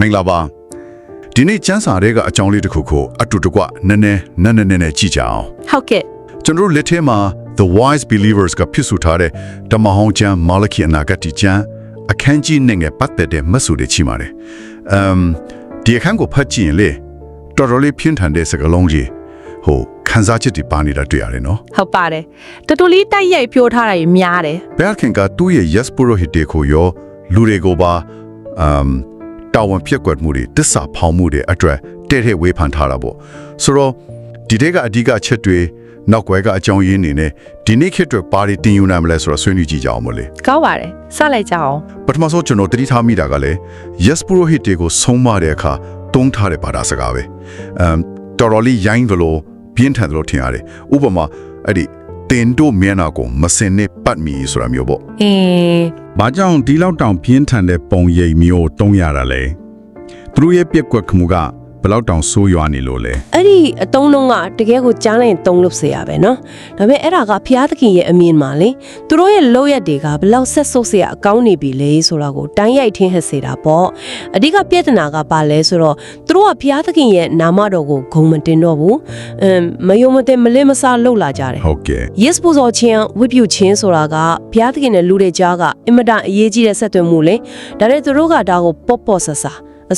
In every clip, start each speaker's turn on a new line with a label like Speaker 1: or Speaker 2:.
Speaker 1: မင်္ဂလာပါဒီနေ့ကျမ်းစာတွေကအကြောင်းလေးတစ်ခုကိုအတူတကွနည်းနည်းနည်းနည်းနည်းနည်းကြည့်ကြအောင်
Speaker 2: ဟုတ်ကဲ့
Speaker 1: ကျွန်တော်တို့လက်ထဲမှာ The Wise Believers ကဖြစ်ဆိုထားတဲ့ဓမ္မဟောင်းကျမ်းမာလခိအနာဂတ်ကျမ်းအခန်းကြီးနဲ့ငယ်ပတ်သက်တဲ့မတ်စုတွေချီပါတယ်။အမ်ဒီအခန်းကိုဖတ်ကြည့်ရင်လေတော်တော်လေးပြင်းထန်တဲ့စကားလုံးကြီးဟိုခန်းစားချက်တွေပါနေတာတွေ့ရတယ်နော်
Speaker 2: ဟုတ်ပါတယ်တော်တော်လေးတိုက်ရိုက်ပြောထားတာကြီးများတယ်။
Speaker 1: ဘယ်ခင်ကသူ့ရဲ့ Yes Puro Hit ကိုရောလူတွေကိုပါအမ် တာဝန်ပြက်ကွက်မှုတွေတစ္ဆာဖောင်မှုတွေအတွက်တဲ့တဲ့ဝေးဖန်ထားတာပေါ့။ဆိုတော့ဒီတဲ့ကအဓိကချက်တွေနောက်ွယ်ကအကြောင်းရင်းနေနဲ့ဒီနေ့ခေတ်အတွက်ပါတီတင်ယူနိုင်မလဲဆိုတော့ဆွေးနွေးကြည့်ကြအောင်မလို့
Speaker 2: ကောင်းပါတယ်စလိုက်ကြအောင်
Speaker 1: ပထမဆုံးကျွန်တော်တတိထားမိတာကလည်း Yes Puro Hit တွေကိုဆုံးမတဲ့အခါတုံးထားတဲ့ဘာသာစကားပဲအမ်တော်တော်လေးရိုင်းသလိုပြင်းထန်သလိုထင်ရတယ်ဥပမာအဲ့ဒီ တင်တို့မျက်နှာကိုမစင်နဲ့ပတ်မိဆိုတာမျိုးပေါ့
Speaker 2: အင်း။
Speaker 3: ဘာကြောင့်ဒီလောက်တောင်ပြင်းထန်တဲ့ပုံရိပ်မျိုးတုံးရတာလဲ။သူတို့ရဲ့ပြက်ကွက်မှုက ဘလောက်တောင်ဆိုးရွားနေလို့လဲ
Speaker 4: အဲ့ဒီအတုံးလုံးကတကယ်ကိုကြားလိုက်ရင်တုံးလို့ဆရာပဲနော်ဒါပေမဲ့အဲ့ဒါကဖျားသခင်ရဲ့အမြင်ပါလေသူတို့ရဲ့လောက်ရက်တွေကဘလောက်ဆက်ဆုပ်ဆရာအကောင်းနေပြီလေဆိုတာကိုတိုင်းရိုက်ထင်းဟက်စေတာပေါ့အဓိကပြဿနာကဘာလဲဆိုတော့သူတို့ကဖျားသခင်ရဲ့နာမတော်ကိုဂုံမတင်တော့ဘူးအမ်မယုံမတင်မလင်းမဆလောက်လာကြတယ်
Speaker 3: ဟုတ်ကဲ့
Speaker 4: yes ပူဇော်ခြင်းဝိပုခြင်းဆိုတာကဖျားသခင်နဲ့လူတွေကြားကအင်မတန်အရေးကြီးတဲ့ဆက်သွယ်မှုလေဒါနဲ့သူတို့ကဒါကိုပေါ့ပေါ့ဆဆ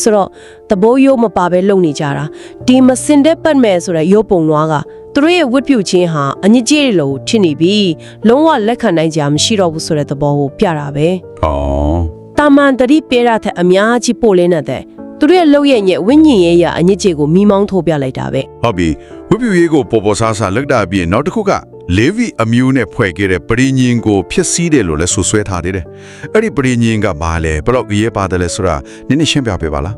Speaker 4: ဆိုတော့တဘိုးရိုးမပါပဲလုပ်နေကြတာဒီမစင်တဲ့ပတ်မဲ့ဆိုတဲ့ရုပ်ပုံတော့ကသူတို့ရဲ့ဝိပုခြင်းဟာအညစ်အကြေးတွေလို့ထင်နေပြီလုံးဝလက်ခံနိုင်ကြမရှိတော့ဘူးဆိုတဲ့သဘောကိုပြတာပဲ။
Speaker 3: အော်
Speaker 4: တာမန်တတိပေးရတဲ့အများကြီးပို့လင်းတဲ့သူတို့ရဲ့လုပ်ရဲ့ညက်ဝိညာဉ်ရဲ့ရအညစ်အကြေးကိုမိမောင်းထိုးပြလိုက်တာပဲ
Speaker 1: ဟုတ်ပြီဝိပ္ပယရေးကိုပေါ်ပေါ်ဆာဆာလက်တာအပြင်နောက်တစ်ခုက လေဗီအမျိုးနဲ့ဖွဲ့ခဲ့တဲ့ပရိညင်ကိုဖြစ်စည်းတယ်လို့လည်းဆိုဆွဲထားသေးတယ်အဲ့ဒီပရိညင်ကဘာလဲဘလို့ရေးပါတယ်လဲဆိုတာနည်းနည်းရှင်းပြပေးပါလား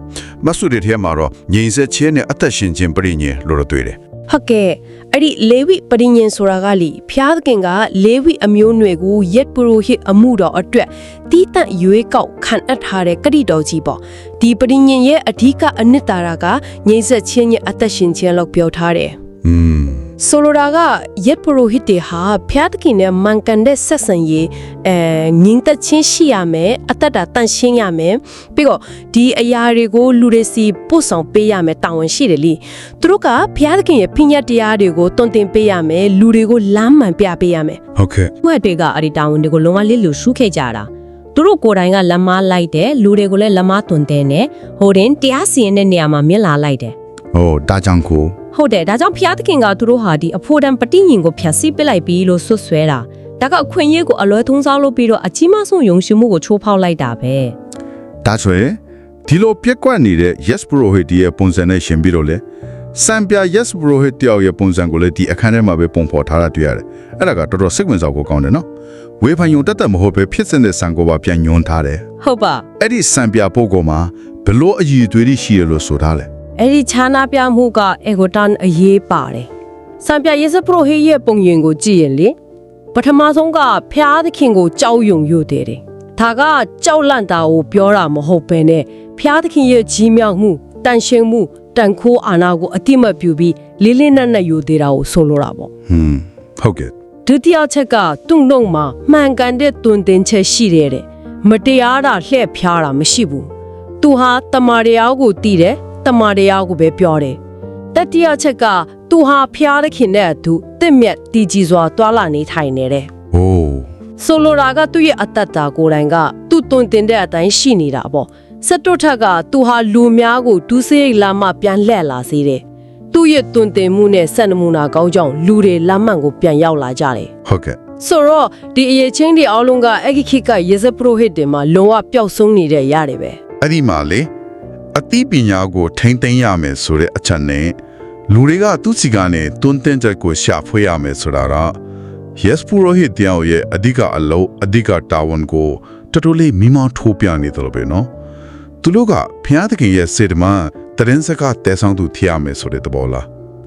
Speaker 1: မဆုတွေထဲမှာတော့ငြိမ်ဆက်ခြင်းနဲ့အသက်ရှင်ခြင်းပရိညင်လို့တော့တွေ့တယ်
Speaker 4: ဟုတ်ကဲ့အဲ့ဒီလေဝိပရိညင်ဆိုတာကလေဖျားသခင်ကလေဝိအမျိုးနွယ်ကိုယက်ပရိုဟစ်အမှုတော်အတွက်တီးတန့်ရွေးကောက်ခံအပ်ထားတဲ့ကတိတော်ကြီးပေါ့ဒီပရိညင်ရဲ့အဓိကအနှစ်သာရကငြိမ်ဆက်ခြင်းရဲ့အသက်ရှင်ခြင်းလို့ပြောထားတယ်။
Speaker 3: อืม
Speaker 4: ဆိုလိုတာကယက်ပရိုဟစ်တွေဟာဖျားသခင်နဲ့မန်ကန်တဲ့ဆက်ဆံရေးအဲငင်းသက်ချင်းရှိရမယ်အသက်တာတန့်ရှင်းရမယ်ပြီးတော့ဒီအရာတွေကိုလူတွေစီပို့ဆောင်ပေးရမယ်တာဝန်ရှိတယ်လीသူတို့ကဖျားသခင်ရဲ့ဖိညတ်တရားတွေကိုတွင်တင်ပေးရမယ်လူတွေကိုလမ်းမှန်ပြပေးရမယ်
Speaker 3: ဟုတ်ကဲ့
Speaker 5: ဘွဲ့တွေကအဲ့ဒီတာဝန်တွေကိုလုံးဝလစ်လူရှုခဲ့ကြတာသူတို့ကိုယ်တိုင်ကလက်မလိုက်တယ်လူတွေကိုလည်းလက်မသွန်တဲ့နဲ့ဟိုတင်တရားစီရင်တဲ့နေရာမှာမြင်လာလိုက်တယ်။
Speaker 3: ဟိုဒါကြောင့်ကို
Speaker 5: ဟုတ်တယ်ဒါကြောင့်ဖျားသခင်ကသူတို့ဟာဒီအဖို့တန်ပတိညင်ကိုဖျက်ဆီးပစ်လိုက်ပြီလို့ဆွဆွဲတာဒါကအခွင့်အရေးကိုအလွဲသုံးစားလုပ်ပြီးတော့အကြီးမားဆုံးယုံကြည်မှုကိုချိုးဖောက်လိုက်တာပဲ
Speaker 1: ဒါဆိုရင်ဒီလိုပြက်ကွက်နေတဲ့ Yes Bro Hit ရဲ့ပုံစံနဲ့ရှင်ပြီးတော့လေစံပြ Yes Bro Hit တယောက်ရဲ့ပုံစံကိုလည်းဒီအခန်းထဲမှာပဲပုံဖော်ထားတာတွေ့ရတယ်အဲ့ဒါကတော်တော်စိတ်ဝင်စားဖို့ကောင်းတယ်နော်ဝေဖန်ယုံတက်တက်မဟုတ်ပဲဖြစ်စင်တဲ့စံကိုပါပြန်ညွှန်းထားတယ်
Speaker 5: ဟုတ်ပါ
Speaker 1: အဲ့ဒီစံပြပုဂ္ဂိုလ်မှာဘလို့အည်အသွေးရှိရလို့ဆိုထားလဲ
Speaker 4: အဲ့ဒီခြားနာပြမှုကအေဂိုတန်အရေးပါတယ်စံပြယေစပရိုဟေရဲ့ပုံရင်ကိုကြည့်ရင်လေပထမဆုံးကဖျားသခင်ကိုကြောက်ရွံ့ရွတယ်တယ်ဒါကကြောက်လန့်တာကိုပြောတာမဟုတ်ပဲနဲ့ဖျားသခင်ရဲ့ကြီးမြောက်မှုတန်ရှင်းမှုတန်ခိုးအာဏာကိုအတိမတ်ပြုပြီးလေးလေးနက်နက်ယူသေးတာကိုဆိုလိုတာပေါ့
Speaker 1: ဟွန်းဟုတ်ကဲ့
Speaker 4: ဒုတိယချက်ကတုံ့လုံးမှာမှန်ကန်တဲ့တွင်တင်ချက်ရှိတယ်တဲ့မတရားတာလှည့်ဖျားတာမရှိဘူးသူဟာတမာတရားကိုတီးတယ် တမာတရားကိုပဲပြောတယ်တတိယချက်ကသူဟာဖျားတဲ့ခင်တဲ့အတူတစ်မြက်တီကြီးစွာတွာလာနေထိုင်နေတယ်
Speaker 1: โอ้
Speaker 4: ဆိုလိုတာကသူ့ရဲ့အတ္တတာကိုယ်တိုင်ကသူ့တွင်တင်တဲ့အတိုင်းရှိနေတာပေါ့စတုထက်ကသူဟာလူများကိုဒုစရိတ်လာမှပြန်လှည့်လာစေတယ်သူ့ရဲ့တွင်တင်မှုနဲ့စက်နမူနာကောင်းကြောင့်လူတွေလမ်းမှန်ကိုပြန်ရောက်လာကြတယ်
Speaker 1: ဟုတ်ကဲ့
Speaker 4: ဆိုတော့ဒီအရေးချင်းတွေအားလုံးကအဲ့ဒီခေတ်ကရေစပရိုဟစ်တွေမှာလုံးဝပျောက်ဆုံးနေတဲ့ရတယ်ပဲ
Speaker 1: အဲ့ဒီမှာလေ အသိပညာကို ထိမ့်သိမ်းရမယ်ဆိုတဲ့အချက်နဲ့လူတွေကသူ့စီကနေတွန်းတင်ချက်ကိုရှာဖွေရမယ်ဆိုတာက Yes Purohit တယောက်ရဲ့အဓိကအလုပ်အဓိကတာဝန်ကိုတော်တော်လေးမိမောင်းထိုးပြနေတယ်လို့ပဲနော်သူတို့ကဖျားသခင်ရဲ့စေတမန်တရင်စကားတဲဆောင်သူထရမယ်ဆိုတဲ့သဘောလား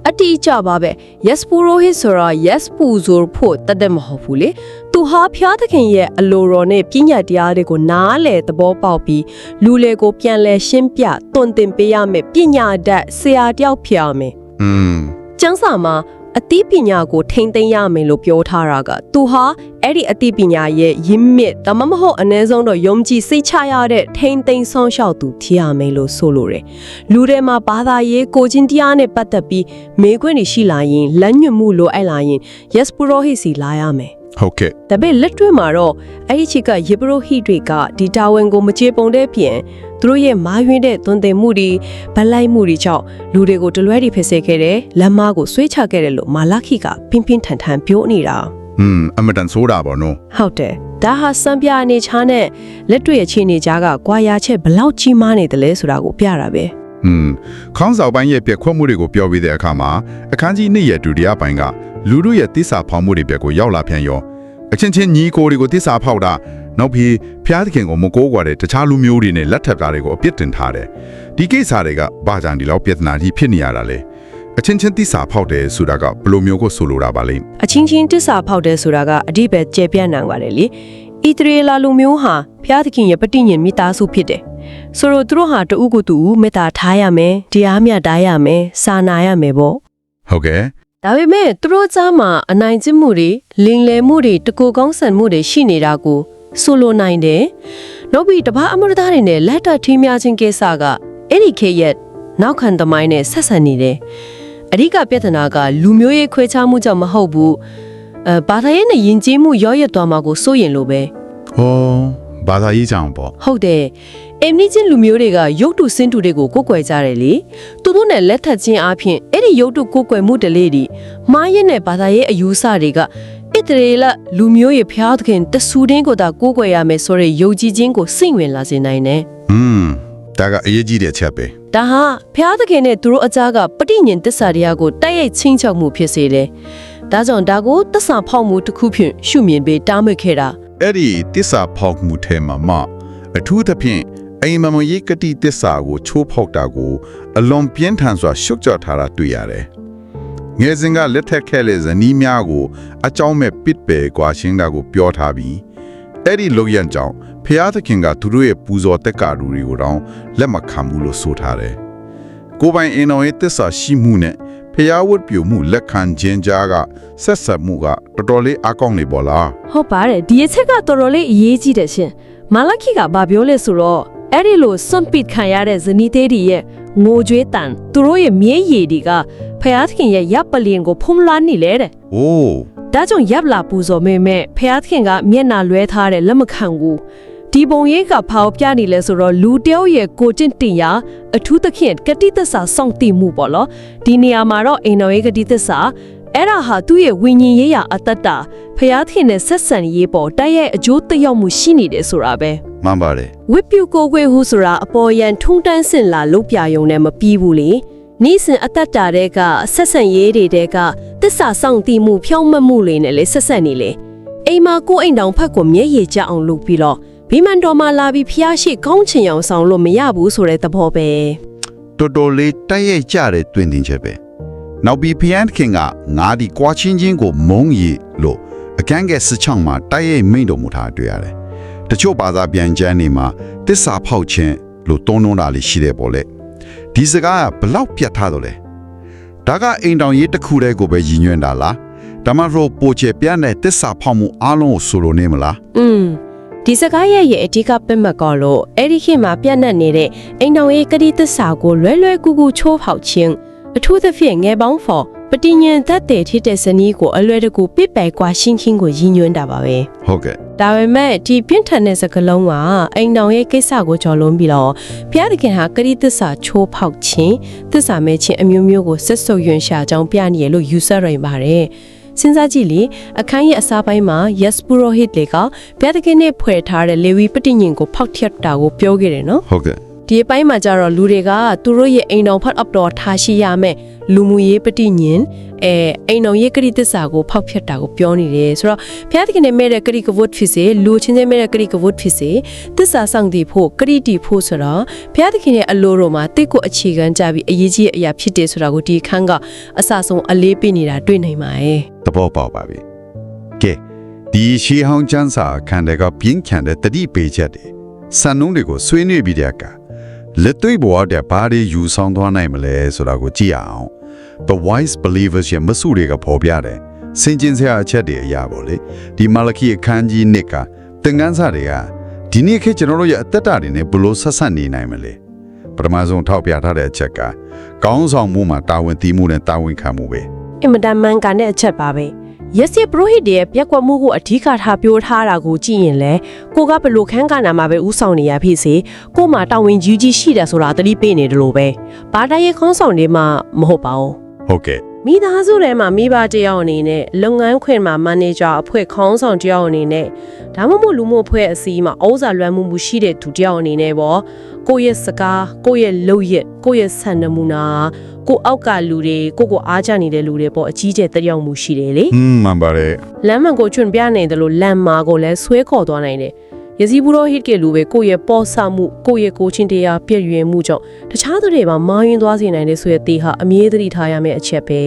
Speaker 4: အတိအကျပါပဲ yes ပူရိုဟစ်ဆိုတော့ yes ပူဇိုဖို့တတ်တယ်မဟုတ်ဘူးလေသူဟာဖျားသခင်ရဲ့အလိုတော်နဲ့ပြညာတရားတွေကိုနားလေသဘောပေါက်ပြီးလူလေကိုပြန်လဲရှင်းပြတွင်တင်ပေးရမယ်ပညာတတ်ဆရာတယောက်ဖြစ်ရမယ်
Speaker 1: อืม
Speaker 4: ကျမ်းစာမှာ အသိပညာကိုထိမ့်သိမ်းရမယ်လို့ပြောထားတာကသူဟာအဲ့ဒီအသိပညာရဲ့ရင်းမြစ်ဒါမှမဟုတ်အ ਨੇ ဆုံးတော့ယုံကြည်စိတ်ချရတဲ့ထိမ့်သိမ်းဆောင်ရှောက်သူဖြစ်ရမယ်လို့ဆိုလိုတယ်လူတွေမှာဘာသာရေးကိုချင်းတရားနဲ့ပတ်သက်ပြီးမေးခွန်းတွေရှိလာရင်လမ်းညွှန်မှုလိုအပ်လာရင် yes Purohit စီလာရမယ်
Speaker 1: ဟုတ်ကဲ့
Speaker 4: ဒါပေမဲ့လက်တွေ့မှာတော့အဲ့ဒီချက်ကယေဘရဟိတွေကဒီတာဝန်ကိုမချေပုံတဲ့ပြင် သူတို့ရဲ့မာယွင်းတဲ့သွန်သင်မှုတွေဗလိုက်မှုတွေကြောင့်လူတွေကိုတလွဲတွေဖြစ်စေခဲ့တယ်လက်မကိုဆွေးချခဲ့တယ်လို့မာလာခိကပြင်းပြင်းထန်ထန်ပြောနေတာ
Speaker 1: อืมအမတန်ဆိုတာပေါ့နော်
Speaker 4: ဟုတ်တယ်ဒါဟာစံပြအနေချားနဲ့လက်တွေ့အခြေအနေကြားကကွာရချက်ဘလောက်ကြီးမားနေတယ်လဲဆိုတာကိုပြတာပဲ
Speaker 1: อืมခေါင်းဆောင်ပိုင်းရဲ့ပြက်ခွက်မှုတွေကိုပြောပြီးတဲ့အခါမှာအခန်းကြီး2ရဲ့ဒုတိယပိုင်းကလူတို့ရဲ့တစ္ဆာဖောက်မှုတွေပြက်ကိုရောက်လာပြန်ရောအချင်းချင်းညီကိုတွေကိုတစ္ဆာဖောက်တာ နောက်ပြီးဖျားသခင်ကိုမကိုးကွာတဲ့တခြားလူမျိုးတွေနဲ့လက်ထပ်တာတွေကိုအပြစ်တင်ထားတယ်ဒီကိစ္စတွေကဘာကြောင့်ဒီလောက်ပြဿနာကြီးဖြစ်နေရတာလဲအချင်းချင်းတစ္ဆာဖောက်တယ်ဆိုတာကဘယ်လိုမျိုးကိုဆိုလိုတာပါလဲ
Speaker 4: အချင်းချင်းတစ္ဆာဖောက်တယ်ဆိုတာကအဓိပ္ပာယ်ကျေပြန့်နိုင်ပါတယ်လေဣသရေလလူမျိုးဟာဘုရားသခင်ရဲ့ပဋိညာဉ်မိသားစုဖြစ်တယ်ဆိုတော့သူတို့ဟာတဦးကိုသူမေတ္တာထားရမယ်တရားမျှတားရမယ်စာနာရမယ်ပေါ့
Speaker 1: ဟုတ်ကဲ့
Speaker 4: ဒါပေမဲ့သူတို့ကြားမှာအနိုင်ကျင့်မှုတွေလင်လယ်မှုတွေတကူကောင်းဆန်မှုတွေရှိနေတာကို ဆိုလိုနိုင်တယ်နောက်ပြီးတပားအမရသားတွေနဲ့လက်တော်ထင်းများခြင်းကိစ္စကအဲ့ဒီခေတ်ရဲ့နောက်ခံသမိုင်းနဲ့ဆက်ဆံနေတယ်အဓိကပြဿနာကလူမျိုးရေးခွဲခြားမှုကြောင့်မဟုတ်ဘူးအဲဘာသာရေးနဲ့ယဉ်ကျေးမှုရောရွတ်သွားမှာကိုစိုးရင်လိုပဲ
Speaker 1: ဟောဘာသာရေးကြောင့်ပေါ့
Speaker 4: ဟုတ်တယ်အမ်နီချင်းလူမျိုးတွေကရုပ်တုစင်းတုတွေကိုကိုးကွယ်ကြတယ်လေသူတို့နဲ့လက်ထပ်ခြင်းအပြင်အဲ့ဒီရုပ်တုကိုးကွယ်မှုတလေးတွေမားရင်နဲ့ဘာသာရေးအယူဆတွေက ဣတရေလလူမျိုးရဲ့ဖျားသခင်တဆူတင်းကိုသာကိုးကွယ်ရမယ်ဆိုတဲ့ယုံကြည်ခြင်းကိုစိတ်ဝင်လာစေနိုင်တယ်
Speaker 1: อืมဒါကအရေးကြီးတဲ့ချက်ပဲ
Speaker 4: ဒါဟာဖျားသခင်နဲ့သူတို့အကြားကပဋိညာဉ်တစ္ဆာတရားကိုတိုက်ရိုက်ချင်းချောက်မှုဖြစ်စေတယ်ဒါကြောင့်ဒါကိုတစ္ဆာဖောက်မှုတစ်ခုဖြင့်ရှုမြင်ပေးတားမြစ်ခဲ့တာ
Speaker 1: အဲ့ဒီတစ္ဆာဖောက်မှုထဲမှာမှအထူးသဖြင့်အိမ်မမရေးကတိတစ္ဆာကိုချိုးဖောက်တာကိုအလွန်ပြင်းထန်စွာရှုပ်ကြထားတာတွေ့ရတယ်။ ငယ်စဉ်ကလက်ထက်ခဲ့တဲ့ဇနီးများကိုအကြောင်းမဲ့ပစ်ပယ်ကွာရှင်းတာကိုပြောထားပြီးအဲ့ဒီလုံရန်ကြောင့်ဖျားသခင်ကသူတို့ရဲ့ပူဇော်တက်ကာလူတွေကိုတောင်လက်မခံဘူးလို့ဆိုထားတယ်။ကိုယ်ပိုင်အင်တော်ရဲ့တစ္ဆာရှိမှုနဲ့ဖျားဝတ်ပြုမှုလက်ခံခြင်းကြားကဆက်ဆက်မှုကတော်တော်လေးအကောင်းနေပေါ်လား။
Speaker 5: ဟုတ်ပါတယ်ဒီအချက်ကတော်တော်လေးအရေးကြီးတယ်ရှင်မာလခိကဘာပြောလဲဆိုတော့ အဲ့ဒီလိုစွန့်ပစ်ခံရတဲ့ဇနီးသေးတွေရဲ့ငိုကြွေးတန်သူတို့ရဲ့မြေရည်တွေကဖယားသခင်ရဲ့ရပ်ပလင်ကိုဖုံးလွှမ်းနေလေတဲ့။
Speaker 1: အိုး
Speaker 5: ဒါကြောင့်ရပ်လာပူဇော်မေမဲ့ဖယားသခင်ကမျက်နာလွဲထားတဲ့လက်မခံဘူးဒီပုံရိပ်ကဖောက်ပြနေလဲဆိုတော့လူတယောက်ရဲ့ကိုကျင့်တင်ရာအထူးသဖြင့်ကတိသစ္စာစောင့်တည်မှုပေါ့နော်ဒီနေရာမှာတော့အိမ်တော်ရဲ့ကတိသစ္စာအဲ့ဒါဟာသူ့ရဲ့ဝိညာဉ်ရေးရာအတ္တတာဖယားသခင်နဲ့ဆက်ဆံရေးပေါ်တိုက်ရိုက်အကျိုးသက်ရောက်မှုရှိနေတယ်ဆိုတာပဲ
Speaker 1: မှန်ပါတယ်
Speaker 4: ဝစ်ပြူကိုခွေဟုဆိုတာအပေါ်ယံထုံတန်းစင်လာလုတ်ပြယုံနဲ့မပြီးဘူးလေနိစင်အသက်တာတဲ့ကဆက်ဆံရေးတွေတဲ့ကတစ္ဆာဆောင်တည်မှုဖြောင်းမတ်မှုတွေနဲ့လေဆက်ဆက်နေလေအိမ်မှာကိုယ်အိမ်တောင်ဖက်ကိုမျက်ရည်ကျအောင်လုပ်ပြီးတော့ဘီမန်တော်မှာလာပြီးဖျားရှိကောင်းချင်အောင်ဆောင်လို့မရဘူးဆိုတဲ့သဘောပဲ
Speaker 1: တော်တော်လေးတိုက်ရိုက်ကြတဲ့တွင်တင်ချက်ပဲနောက်ပြီးဖျန်ခင်ကငါဒီကွာချင်းချင်းကိုမုံရီလို့အကန့်ကဲစချောင်းမှာတိုက်ရိုက်မိန့်တော်မူထားတွေ့ရတယ် တချို့ဘာသာပြန်ကျမ်းနေမှာတစ္ဆာဖောက်ခြင်းလို့တွန်းတွန်းတာလေးရှိတယ်ပေါ့လေဒီစကားကဘလောက်ပြတ်ထားတော့လဲဒါကအိမ်တောင်ရေးတစ်ခုတည်းကိုပဲရည်ညွှန်းတာလားဒါမှမဟုတ်ပိုချေပြန့်တဲ့တစ္ဆာဖောက်မှုအလုံးကိုဆိုလိုနေမလား
Speaker 4: อืมဒီစကားရဲ့ရဲ့အဓိကပစ်မှတ်ကတော့အဲ့ဒီခေတ်မှာပြန့်နှံ့နေတဲ့အိမ်တော်ရဲ့ကတိသစ္စာကိုလွယ်လွယ်ကူကူချိုးဖောက်ခြင်းအထူးသဖြင့်ငယ်ပေါင်းဖော်ပဋိညာဉ်သက်တည်ဖြစ်တဲ့ဇနီးကိုအလွယ်တကူပစ်ပယ်ကွာရှင်းချင်းကိုရည်ညွှန်းတာပါပဲ
Speaker 1: ဟုတ်ကဲ့
Speaker 4: ဒါပေမဲ့ဒီပြင်းထန်တဲ့စကားလုံးကအိမ်တော်ရဲ့ကိစ္စကိုကြော်လွန်ပြီးတော့ဘုရားသခင်ဟာကတိသစ္စာချိုးဖောက်ခြင်းသစ္စာမဲ့ခြင်းအမျိုးမျိုးကိုဆက်ဆုပ်ယွန်ရှာကြောင်းပြနေရလို့ယူဆရရင်ပါတယ်စဉ်းစားကြည့်လေအခန်းရဲ့အစားပိုင်းမှာ Yes Purohit လေကဘုရားသခင်နဲ့ဖွဲ့ထားတဲ့လေဝီပဋိညာဉ်ကိုဖောက်ထျက်တာကိုပြောခဲ့တယ်နော်
Speaker 1: ဟုတ်ကဲ့
Speaker 4: ဒီအပိုင်းမှာကျတော့လူတွေကသူတို့ရဲ့အိမ်တော်ဖတ်အပ်တော်ထားရှိရမယ်လူမှုရေးပဋိညာဉ် အဲအိမ်တော်ရေးကတိသစ္စာကိုဖောက်ဖျက်တာကိုပြောနေတယ်ဆိုတော့ဘုရားသခင်နဲ့မဲ့တဲ့ကတိကဝတ်ဖြစ်စေလူချင်းချင်းမဲ့တဲ့ကတိကဝတ်ဖြစ်စေသစ္စာဆောင်တည်ဖို့ကတိတည်ဖို့ဆိုတော့ဘုရားသခင်ရဲ့အလိုတော်မှာတိတ်ကိုအခြေခံကြပြီးအရေးကြီးတဲ့အရာဖြစ်တယ်ဆိုတာကိုဒီအခန်းကအစဆုံးအလေးပေးနေတာတွေ့နိုင်ပါတယ်
Speaker 1: သဘောပေါက်ပါပြီ။ကဲဒီရှေးဟောင်းကျမ်းစာအခန်းတွေကပြင်းထန်တဲ့တတိပေချက်တွေစံနှုန်းတွေကိုဆွေးနွေးပြီးတဲ့အခါလက်တွေ့ဘဝတဲ့ဘာတွေယူဆောင်သွားနိုင်မလဲဆိုတာကိုကြည့်ရအောင် The Wise Believers ရဲ့မဆုတွေကပေါ်ပြတယ်စင်ကျင်စရာအချက်တွေအရာပေါ့လေဒီမာလခီအခန်းကြီး1ကသင်ခန်းစာတွေကဒီနေ့ခေတ်ကျွန်တော်တို့ရဲ့အသက်တာတွေနဲ့ဘယ်လို့ဆက်ဆက်နေနိုင်မလဲပထမဆုံးထောက်ပြထားတဲ့အချက်ကကောင်းဆောင်မှုမှာတာဝန်တည်မှုနဲ့တာဝန်ခံမှုပဲ
Speaker 4: အင်မတန်မှန်ကန်တဲ့အချက်ပါပဲရက်စီပရိုဟစ်ရဲ့ပြက်ကွက်မှုကိုအဓိကထားပြောထားတာကိုကြည့်ရင်လဲကိုကဘယ်လို့ခန်းကဏ္ဍမှာပဲဥဆောင်နေရဖြစ်စေကိုမှတာဝန်ကြီးကြီးရှိတယ်ဆိုတာသတိပေးနေတယ်လို့ပဲဘာတရဲ့ခေါင်းဆောင်တွေမှမဟုတ်ပါဘူး
Speaker 1: ဟုတ်ကဲ့
Speaker 4: မိသားစုထဲမှာမိဘတစ်ယောက်အနေနဲ့လုပ်ငန်းခွင်မှာမန်နေဂျာအဖွဲ့ခေါင်းဆောင်တစ်ယောက်အနေနဲ့ဒါမှမဟုတ်လူမှုအဖွဲ့အစည်းမှာအုံးစာလွှမ်းမှုမှုရှိတဲ့သူတစ်ယောက်အနေနဲ့ပေါ့ကိုယ့်ရဲ့စကားကိုယ့်ရဲ့လုပ်ရက်ကိုယ့်ရဲ့ဆန္ဒမူနာကိုယ့်အောက်ကလူတွေကိုယ့်ကိုအားကြနေတဲ့လူတွေပေါ့အကြီးကျယ်တက်ရောက်မှုရှိတယ်လေ
Speaker 1: อืมမှန်ပါတယ်
Speaker 4: လမ်းမန်ကိုချွန်ပြနေတယ်လို့လမ်းမာကိုလည်းဆွဲခေါ်သွားနိုင်တယ် ယစီဘူရောဟစ်ကလူပဲကိုယ့်ရဲ့ပေါ်ဆမှုကိုယ့်ရဲ့ကိုချင်းတရားပြည့်ရွယ်မှုကြောင့်တခြားသူတွေမှာမာရင်သွားစေနိုင်တဲ့ဆိုရဲ့တေဟာအမြဲတမ်းထားရမယ့်အချက်ပဲ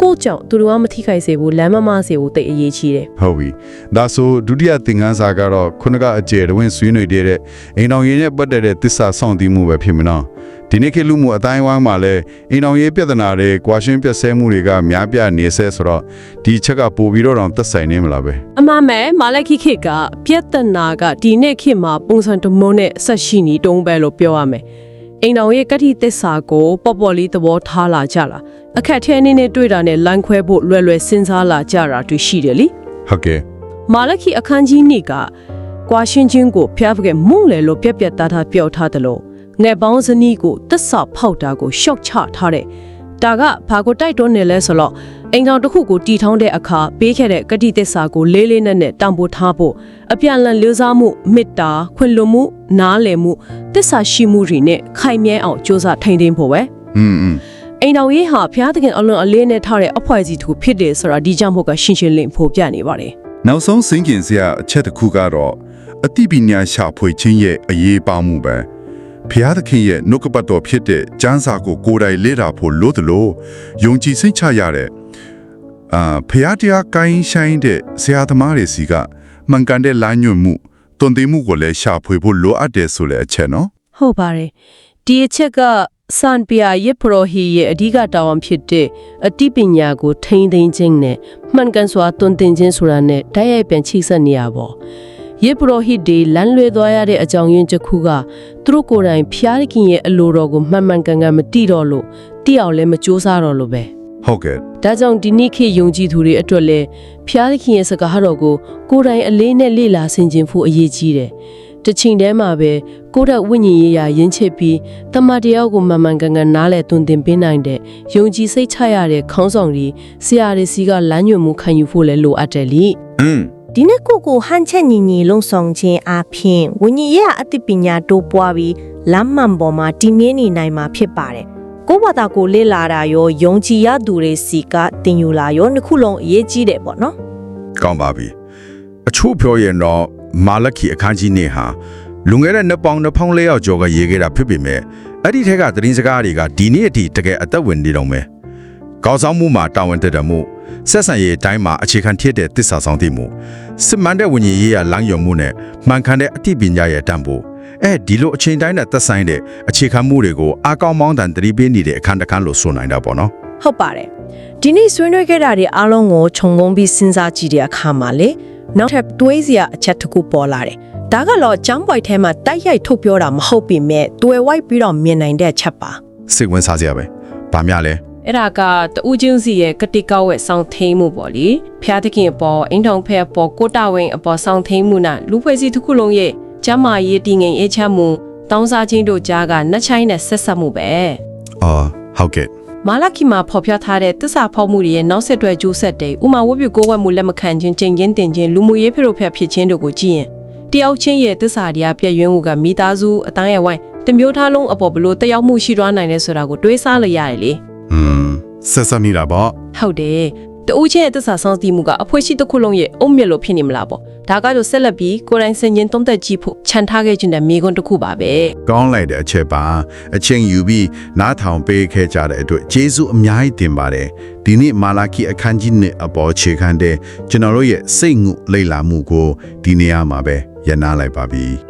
Speaker 4: ကိုယ့်ကြောင့်သူတို့ကမထိခိုက်စေဘူးလမ်းမမစေဘူးတိတ်အရေးကြီးတယ်
Speaker 1: ဟုတ်ပြီဒါဆိုဒုတိယသင်ခန်းစာကတော့ခုနကအကျယ်တဝင်းဆွေးနွေးတဲ့အိမ်တော်ရင်းနဲ့ပတ်သက်တဲ့သစ္စာဆောင်တည်မှုပဲဖြစ်မနော် ဒီနေ့ခေတ်လူမှုအတိုင်းအဝိုင်းမှာလည်းအိမ်တော်ရေးပြဿနာတွေကွာရှင်းပြတ်ဆဲမှုတွေကများပြားနေဆဲဆိုတော့ဒီချက်ကပို့ပြီးတော့တောင်သက်ဆိုင်နေမလားပဲ
Speaker 4: အမှန်ပဲမာလက်ခိခေတ်ကပြဿနာကဒီနေ့ခေတ်မှာပုံစံတမုံနဲ့ဆက်ရှိနေတုံးပဲလို့ပြောရမယ်အိမ်တော်ရဲ့ကတိသစ္စာကိုပေါ့ပေါ့လေးသဘောထားလာကြလားအခက်အခဲအနေနဲ့တွေ့တာနဲ့လမ်းခွဲဖို့လွယ်လွယ်စဉ်းစားလာကြတာတွေ့ရှိတယ်လी
Speaker 1: ဟုတ်ကဲ့
Speaker 4: မာလခိအခန်းကြီးနှစ်ကကွာရှင်းချင်းကိုဖျားဖကဲမုံလေလို့ပြက်ပြက်သားသားပြောထားတယ်လို့ ငယ်ပေါင်းဇနီးကိုတစ္ဆာဖောက်တာကိုရှော့ချထားတဲ့ဒါကဘာကိုတိုက်တွန်းနေလဲဆိုတော့အိမ်ကောင်တစ်ခုကိုတီထောင်းတဲ့အခါပေးခဲ့တဲ့ကတိသစ္စာကိုလေးလေးနက်နက်တံပိုးထားဖို့အပြန်လန်လေးစားမှုမေတ္တာခွင့်လွတ်မှုနားလည်မှုသစ္စာရှိမှုတွေနဲ့ခိုင်မြဲအောင်ကြိုးစားထိန်းသိမ်းဖို့ပဲ
Speaker 1: อืม
Speaker 4: အိမ်တော်ရေးဟာဘုရားသခင်အလွန်အလေးနဲ့ထားတဲ့အဖွဲ့အစည်းတစ်ခုဖြစ်တယ်ဆိုတာဒီကြောင့်မို့ကရှင်းရှင်းလင်းဖော်ပြနေပါတယ်
Speaker 1: နောက်ဆုံးစင်ကျင်စရာအချက်တစ်ခုကတော့အသိပညာရှာဖွေခြင်းရဲ့အရေးပါမှုပဲ။ ဖျားသခင်ရဲ့နှုတ်ကပတ်တော်ဖြစ်တဲ့ကျမ်းစာကိုကိုယ်တိုင်လေ့လာဖို့လို့တလို့ယုံကြည်စိတ်ချရတဲ့အာဖျားတရားကိုင်းဆိုင်တဲ့ဆရာသမားတွေစီကမှန်ကန်တဲ့လမ်းညွှန်မှုတွင်တင်မှုကိုလည်းရှာဖွေဖို့လိုအပ်တယ်ဆိုတဲ့အချက်နော်
Speaker 4: ဟုတ်ပါတယ်ဒီအချက်ကစန်ပီယာယေပရိုဟီရဲ့အဓိကတာဝန်ဖြစ်တဲ့အတိပညာကိုထိန်းသိမ်းခြင်းနဲ့မှန်ကန်စွာတွင်တင်ခြင်းဆိုတာနဲ့တိုက်ရိုက်ပြန်ချိဆက်နေရပါ ယေပရိုဟီဒီလမ်းလွဲသွားရတဲ့အကြောင်းရင်းတစ်ခုကသူတို့ကိုယ်တိုင်ဖျားရခင်ရဲ့အလိုတော်ကိုမှန်မှန်ကန်ကန်မတိတော့လို့တိအောင်လည်းမကြိုးစားတော့လို့ပဲ
Speaker 1: ဟုတ်ကဲ့
Speaker 4: ဒါကြောင့်ဒီနေ့ခေတ်ယုံကြည်သူတွေအတွက်လည်းဖျားသခင်ရဲ့စကားတော်ကိုကိုယ်တိုင်အလေးနဲ့လေ့လာဆင်ခြင်ဖို့အရေးကြီးတယ်။တစ်ချိန်တည်းမှာပဲကိုယ်တော်ဝိညာဉ်ရေးရာရင်းချစ်ပြီးတမန်တရားကိုမှန်မှန်ကန်ကန်နားလည်သွန်သင်ပေးနိုင်တဲ့ယုံကြည်စိတ်ချရတဲ့ခေါင်းဆောင်ကြီးဆရာတွေစီကလမ်းညွှန်မှုခံယူဖို့လည်းလိုအပ်တယ်လी
Speaker 1: อืม
Speaker 6: ဒီနေ့ကိုကိုဟန်ချက်ညီညီလုံဆောင်ခြင်းအပြင်ဝိညာဉ်ရေးအသိပညာတိုးပွားပြီးလမ်းမှန်ပေါ်မှာတည်မြဲနေနိုင်မှာဖြစ်ပါတယ်။ကိုယ့်ဘာသာကိုလေ့လာတာရောယုံကြည်ရသူတွေစီကတင်ယူလာရောနှစ်ခုလုံးအရေးကြီးတယ်ပေါ့နော်
Speaker 1: ကောင်းပါပြီအချို့ပြောရင်တော့မာလခီအခန်းကြီးနေဟာလွန်ခဲ့တဲ့နှစ်ပေါင်းနှစ်ဖောင်းလေးယောက်ကျော်ကရေးခဲ့တာဖြစ်ပေမဲ့အဲ့ဒီထက်ကသတင်းစကားတွေကဒီနေ့အထိတကယ်အသက်ဝင်နေတော့မယ် ကောင်းဆောင်မှုမှာတာဝန်တည်တယ်မှုဆက်ဆံရေးအတိုင်းမှာအခြေခံထည့်တဲ့တစ္ဆာဆောင်တည်မှုစစ်မှန်တဲ့ဝิญဉ်ရေးရလမ်းယုံမှုနဲ့မှန်ကန်တဲ့အသိပညာရဲ့တန်ဖိုးအဲဒီလိုအချိန်တိုင်းနဲ့သက်ဆိုင်တဲ့အခြေခံမှုတွေကိုအကောင်းမောင်းတန်တတိပေးနေတဲ့အခန်းတစ်ခန်းလို့ဆိုနိုင်တာပေါ့နော်
Speaker 6: ဟုတ်ပါတယ်ဒီနေ့ဆွေးနွေးခဲ့တာတွေအားလုံးကိုခြုံငုံပြီးစဉ်းစားကြည့်တဲ့အခါမှာလေနောက်ထပ်တွေးစရာအချက်တစ်ခုပေါ်လာတယ်ဒါကတော့ကျမ်းပွိုက်ထဲမှာတိုက်ရိုက်ထုတ်ပြောတာမဟုတ်ပေမဲ့တွယ်ဝိုက်ပြီးတော့မြင်နိုင်တဲ့အချက်ပါ
Speaker 1: စိတ်ဝင်စားစရာပဲ။ဘာများလဲ
Speaker 4: အဲ့ဒါကတူးချင်းစီရဲ့ကတိကောက်ဝဲစောင့်ထိန်မှုပေါ့လေဖျားသခင်အပေါ်အင်းထောင်ဖက်အပေါ်ကိုတဝင်းအပေါ်စောင့်ထိန်မှုနဲ့လူဖွဲ့စည်းတစ်ခုလုံးရဲ့ကျမ်းမာရေးတည်ငြိမ်အေးချမ်းမှုတောင်းစားခြင်းတို့ကြားကနှက်ချိုင်းနဲ့ဆက်ဆက်မှုပဲ။
Speaker 1: အော်ဟုတ်ကဲ့
Speaker 4: မာလကီမှာဖော်ပြထားတဲ့တစ္ဆာဖောက်မှုတွေရဲ့နောက်ဆက်တွဲကျိုးဆက်တွေဥမာဝတ်ပြုကိုးဝတ်မှုလက်မခံခြင်းချိန်ချင်းတင်ခြင်းလူမှုရေးဖိရိုဖက်ဖြစ်ခြင်းတို့ကိုကြည့်ရင်တယောက်ချင်းရဲ့တစ္ဆာတရားပြည့်ရွံ့မှုကမိသားစုအတိုင်းအဝိုင်းတစ်မျိုးသားလုံးအပေါ်ဘလို့တက်ရောက်မှုရှိသွားနိုင်လဲဆိုတာကိုတွေးဆလို့ရတယ်လေ။
Speaker 1: อืมဆက်စပ်နေတာပေါ့
Speaker 4: ဟုတ်တယ်တူးချင်းရဲ့တစ္ဆာဆောင်တည်မှုကအဖွဲရှိတစ်ခုလုံးရဲ့အုံမြက်လို့ဖြစ်နေမလားပေါ့ဒါကတော့ဆက်လက်ပြီးကိုယ်တိုင်စင်ရင်သုံးသက်ကြည့်ဖို့ခြံထားခဲ့ခြင်းတဲ့မိကွန်းတစ်ခုပါပဲ။
Speaker 1: ကောင်းလိုက်တဲ့အချက်ပါအချိန်ယူပြီးနားထောင်ပေးခဲ့ကြတဲ့အတွက်ကျေးဇူးအများကြီးတင်ပါတယ်။ဒီနေ့မာလာကီအခန်းကြီးနဲ့အပေါ်ခြေခံတဲ့ကျွန်တော်တို့ရဲ့စိတ်ငုလိမ့်လာမှုကိုဒီနေရာမှာပဲရနာလိုက်ပါပြီ။